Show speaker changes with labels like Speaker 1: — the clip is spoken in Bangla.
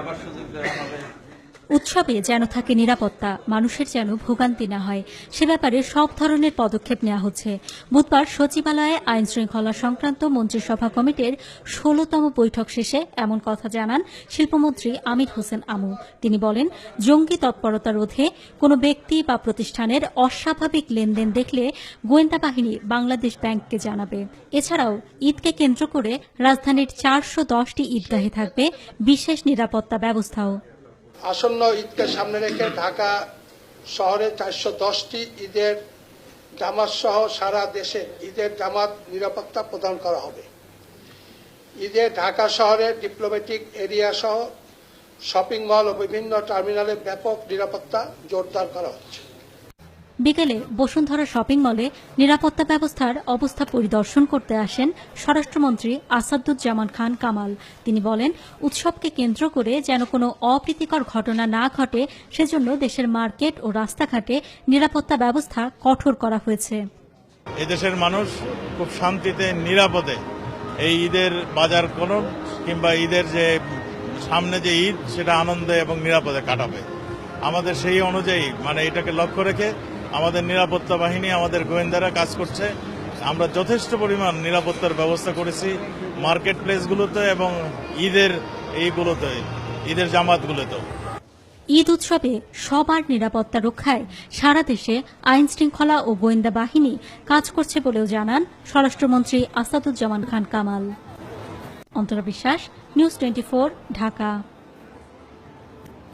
Speaker 1: আবার সুযোগ দেওয়া হবে।
Speaker 2: উৎসবে যেন থাকে নিরাপত্তা, মানুষের যেন ভোগান্তি না হয়, সে ব্যাপারে সব ধরনের পদক্ষেপ নেওয়া হচ্ছে। বুধবার সচিবালয়ে আইন শৃঙ্খলা সংক্রান্ত মন্ত্রিসভা কমিটির ষোলতম বৈঠক শেষে এমন কথা জানান শিল্পমন্ত্রী আমির হোসেন আমু। তিনি বলেন, জঙ্গি তৎপরতা রোধে কোনো ব্যক্তি বা প্রতিষ্ঠানের অস্বাভাবিক লেনদেন দেখলে গোয়েন্দা বাহিনী বাংলাদেশ ব্যাংককে জানাবে। এছাড়াও ঈদকে কেন্দ্র করে রাজধানীর চারশো দশটি ঈদগাহে থাকবে বিশেষ নিরাপত্তা ব্যবস্থাও।
Speaker 3: আসন্ন ঈদকে সামনে রেখে ঢাকা শহরে চারশো দশটি ঈদের জামাত সহ সারা দেশে ঈদের জামাত নিরাপত্তা প্রদান করা হবে। ঈদে ঢাকা শহরে ডিপ্লোমেটিক এরিয়া সহ শপিং মল ও বিভিন্ন টার্মিনালে ব্যাপক নিরাপত্তা জোরদার করা হচ্ছে।
Speaker 2: বিকেলে বসুন্ধরা শপিং মলে নিরাপত্তা ব্যবস্থার অবস্থা পরিদর্শন করতে আসেন স্বরাষ্ট্রমন্ত্রী আসাদুজ্জামান খান কামাল। তিনি বলেন, উৎসবকে কেন্দ্র করে যেন কোনো অপ্রীতিকর ঘটনা না ঘটে, সেজন্য দেশের মার্কেট ও রাস্তাঘাটে নিরাপত্তা ব্যবস্থা কঠোর করা হয়েছে।
Speaker 4: এদেশের মানুষ খুব শান্তিতে, নিরাপদে এই ঈদের বাজার করুন কিংবা ঈদের যে সামনে যে ঈদ, সেটা আনন্দে এবং নিরাপদে কাটাবে। আমাদের সেই অনুযায়ী মানে এটাকে লক্ষ্য রেখে আমাদের নিরাপত্তা বাহিনী, আমাদের গোয়েন্দারা কাজ করছে। আমরা যথেষ্ট পরিমাণ নিরাপত্তার ব্যবস্থা করেছি মার্কেট প্লেসগুলোতে এবং ঈদের এইগুলোতে, ঈদের জামাতগুলোতেও।
Speaker 2: ঈদ উৎসবে সবার নিরাপত্তা রক্ষায় সারা দেশে আইন শৃঙ্খলা ও গোয়েন্দা বাহিনী কাজ করছে বলেও জানান স্বরাষ্ট্রমন্ত্রী আসাদুজ্জামান খান কামাল। অন্তরা বিশ্বাস, নিউজ টোয়েন্টি ঢাকা।